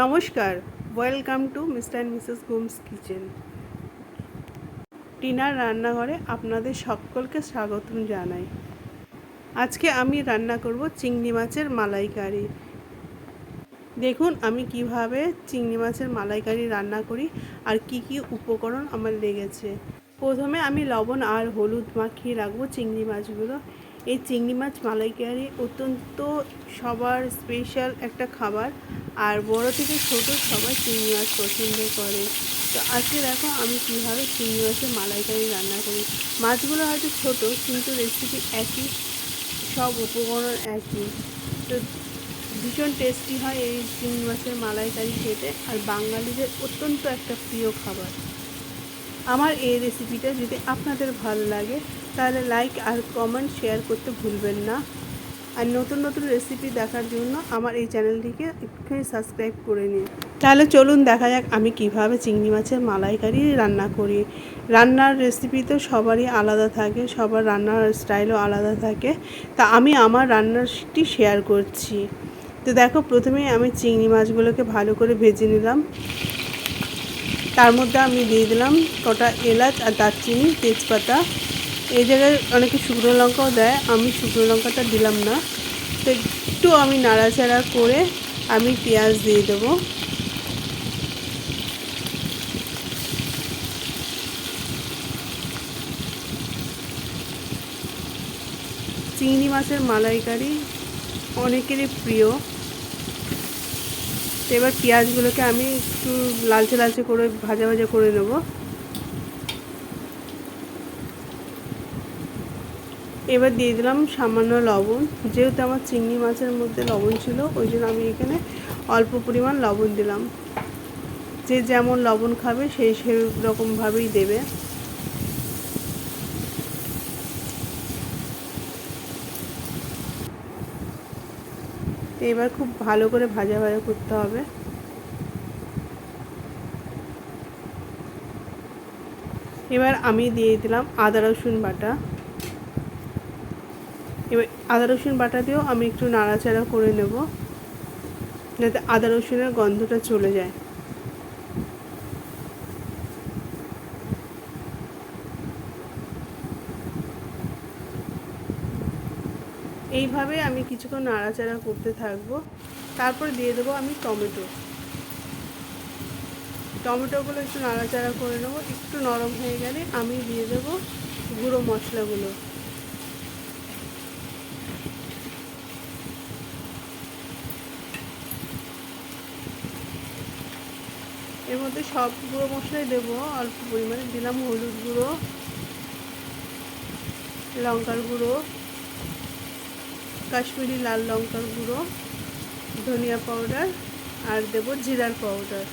নমস্কার welcome to mister and Mrs গুমস kitchen টিনার রান্নাঘরে আপনাদের সকলকে স্বাগতম জানাই। আজকে আমি রান্না করব চিংড়ি মাছের মালাইকারি। দেখুন, আমি কীভাবে চিংড়ি মাছের মালাইকারি রান্না করি আর কি কি উপকরণ আমার লেগেছে। প্রথমে আমি লবণ আর হলুদ মাখিয়ে রাখব চিংড়ি মাছগুলো। এই চিংড়ি মাছ মালাইকারি অত্যন্ত সবার স্পেশাল একটা খাবার। আর বড় থেকে ছোট সবাই চিংড়ি মাছ পছন্দ করে। তো আজকে দেখো আমি কীভাবে চিংড়ি মাছের মালাইকারি রান্না করি। মাছগুলো হয়তো ছোট, কিন্তু রেসিপি একই, সব উপকরণ একই। তো ভীষণ টেস্টি হয় এই চিংড়ি মাছের মালাইকারি খেতে। আর বাঙালিদের অত্যন্ত একটা প্রিয় খাবার। আমার এই রেসিপিটা যদি আপনাদের ভালো লাগে, তাহলে লাইক আর কমেন্ট শেয়ার করতে ভুলবেন না। আর নতুন নতুন রেসিপি দেখার জন্য আমার এই চ্যানেলটিকে একটুখানি সাবস্ক্রাইব করে নিন। তাহলে চলুন দেখা যাক আমি কীভাবে চিংড়ি মাছের মালাইকারি রান্না করি। রান্নার রেসিপি তো সবারই আলাদা থাকে, সবার রান্নার স্টাইলও আলাদা থাকে। তা আমি আমার রান্নাটি শেয়ার করছি। তো দেখো প্রথমে আমি চিংড়ি মাছগুলোকে ভালো করে ভেজে নিলাম। তার মধ্যে আমি দিয়ে দিলাম কটা এলাচ আর দারচিনি, তেজপাতা। এই জায়গায় অনেকে শুকনো লঙ্কাও দেয়, আমি শুকনো লঙ্কাটা দিলাম না। তো একটু আমি নাড়াচাড়া করে আমি পেঁয়াজ দিয়ে দেবো। চিংড়ি মাছের মালাইকারি অনেকেরই প্রিয়। তো এবার পেঁয়াজগুলোকে আমি একটু লালচে লালচে করে ভাজা ভাজা করে নেব। এবার দিয়ে দিলাম সামান্য লবণ। যেহেতু আমার চিংড়ি মাছের মধ্যে লবণ ছিল, ওই জন্য আমি এখানে অল্প পরিমাণ লবণ দিলাম। যে যেমন লবণ খাবে সেই সেই রকমভাবেই দেবে। তো এবার খুব ভালো করে ভাজা ভাজা করতে হবে। এবার আমি দিয়ে দিলাম আদা, রসুন বাটা। এবার আদা, রসুন বাটা দিয়েও আমি একটু নাড়াচাড়া করে নেব, যাতে আদা, রসুনের গন্ধটা চলে যায়। এইভাবে আমি কিছুক্ষণ নাড়াচাড়া করতে থাকব। তারপর দিয়ে দেবো আমি টমেটো। টমেটোগুলো একটু নাড়াচাড়া করে নেব। একটু নরম হয়ে গেলে আমি দিয়ে দেবো গুঁড়ো মশলাগুলো। এর মধ্যে সব গুঁড়ো মশলাই দেবো, অল্প পরিমাণে দিলাম হলুদ গুঁড়ো, লঙ্কার গুঁড়ো। কাশ্মীরি লাল লঙ্কার গুঁড়ো, ধনিয়া পাউডার আর দেব জিরার পাউডার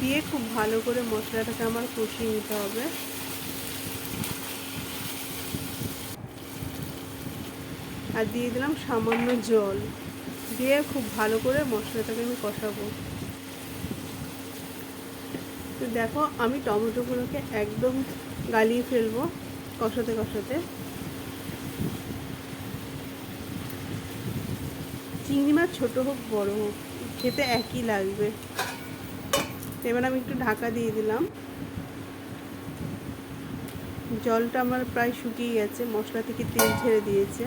দিয়ে খুব ভালো করে মশলাটাকে আমার কষিয়ে নিতে হবে। আর দিয়ে দিলাম সামান্য জল। দিয়ে খুব ভালো করে মশলাটাকে আমি কষাবো। তো দেখো, আমি টমেটোগুলোকে একদম গালিয়ে ফেলব কষাতে কষাতে। চিংড়ি মাছ ছোটো হোক, বড় হোক, খেতে একই লাগবে। এবার আমি একটু ঢাকা দিয়ে দিলাম। জলটা আমার প্রায় শুকিয়ে গেছে, মশলা থেকে তেল ছেড়ে দিয়েছে।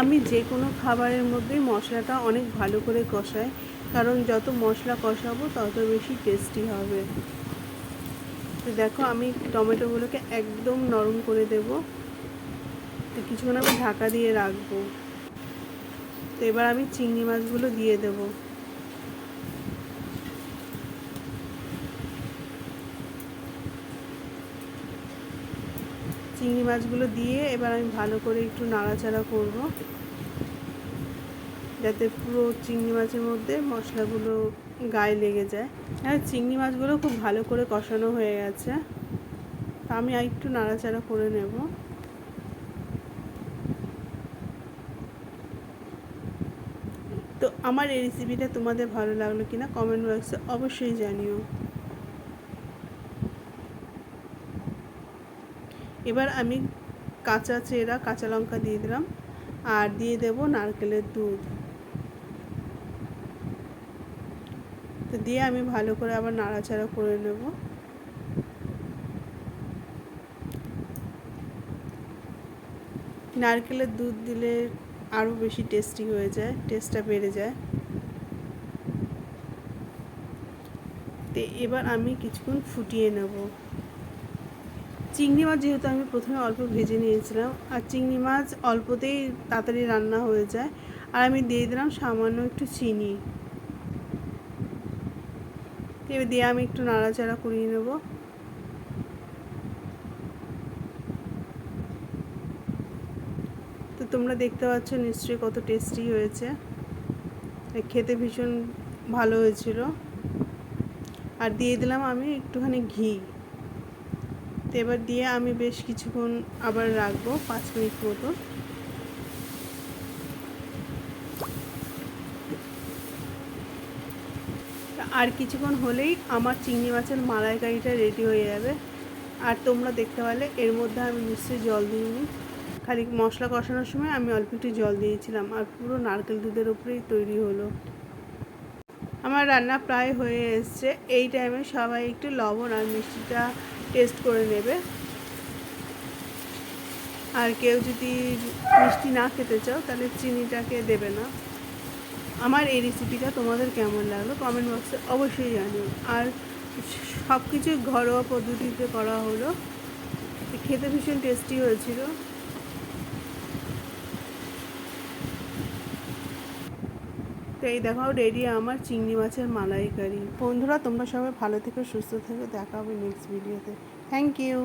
আমি যে কোনো খাবারের মধ্যেই মশলাটা অনেক ভালো করে কষাই, কারণ যত মশলা কষাবো তত বেশি টেস্টি হবে। দেখো, আমি টমেটোগুলোকে একদম নরম করে দেব। তো কিছুক্ষণ আমি ঢাকা দিয়ে রাখব। তো এবার আমি চিংড়ি মাছগুলো দিয়ে দেব। চিংড়ি মাছগুলো দিয়ে এবার আমি ভালো করে একটু নাড়াচাড়া করব। যাতে পুরো চিংড়ি মাছের মধ্যে মশলাগুলো গায়ে লেগে যায়। আর চিংড়ি মাছগুলো খুব ভালো করে কষানো হয়ে গেছে। তা আমি আর একটু নাড়াচাড়া করে নেব। তো আমার এই রেসিপিটা তোমাদের ভালো লাগল কিনা কমেন্ট বক্সে অবশ্যই জানিও। এবার আমি কাঁচা চেরা, কাঁচা লঙ্কা দিয়ে দিলাম। আর দিয়ে দেব নারকেলের দুধ। তো দিয়ে আমি ভালো করে আবার নাড়াচাড়া করে নেব। নারকেলের দুধ দিলে আরও বেশি টেস্টি হয়ে যায় টেস্টটা বেড়ে যায়। তো এবার আমি কিছুক্ষণ ফুটিয়ে নেব। চিংড়ি মাছ যেহেতু আমি প্রথমে অল্প ভেজে নিয়েছিলাম, আর চিংড়ি মাছ অল্পতেই তাড়াতাড়ি রান্না হয়ে যায়, আর আমি দিয়ে দিলাম সামান্য একটু চিনি। দিয়ে আমি একটু নাড়াচাড়া করিয়ে নেব। তো তোমরা দেখতে পাচ্ছ নিশ্চয়ই কত টেস্টি হয়েছে। খেতে ভীষণ ভালো হয়েছিল। আর দিয়ে দিলাম আমি একটুখানি ঘি। তো এবার দিয়ে আমি বেশ কিছুক্ষণ আবার রাখব, পাঁচ মিনিট মতো। আর কিছুক্ষণ হলেই আমার চিংড়ি মাছের মালাইকারিটা রেডি হয়ে যাবে। আর তোমরা দেখতে পারলে এর মধ্যে আমি নিশ্চয়ই জল দিইনি খালি মশলা কষানোর সময় আমি অল্প একটু জল দিয়েছিলাম আর পুরো নারকেল দুধের উপরেই তৈরি হলো। আমার রান্না প্রায় হয়ে এসছে। এই টাইমে সবাই একটু লবণ আর মিষ্টিটা টেস্ট করে নেবে। আর কেউ যদি মিষ্টি না খেতে চাও, তাহলে চিনিটাকে দেবে না। আমার এই রেসিপিটা তোমাদের কেমন লাগল কমেন্ট বক্সে অবশ্যই জানিও। আর সব কিছু ঘরোয়া পদ্ধতিতে করা হলো। খেতে ভীষণ টেস্টি হয়েছিল। তো এই দেখাও রেডি আমার চিংড়ি মাছের মালাইকারি। বন্ধুরা, তোমরা সবাই ভালো থেকো, সুস্থ থেকো। দেখা হবে নেক্সট ভিডিওতে থ্যাংক ইউ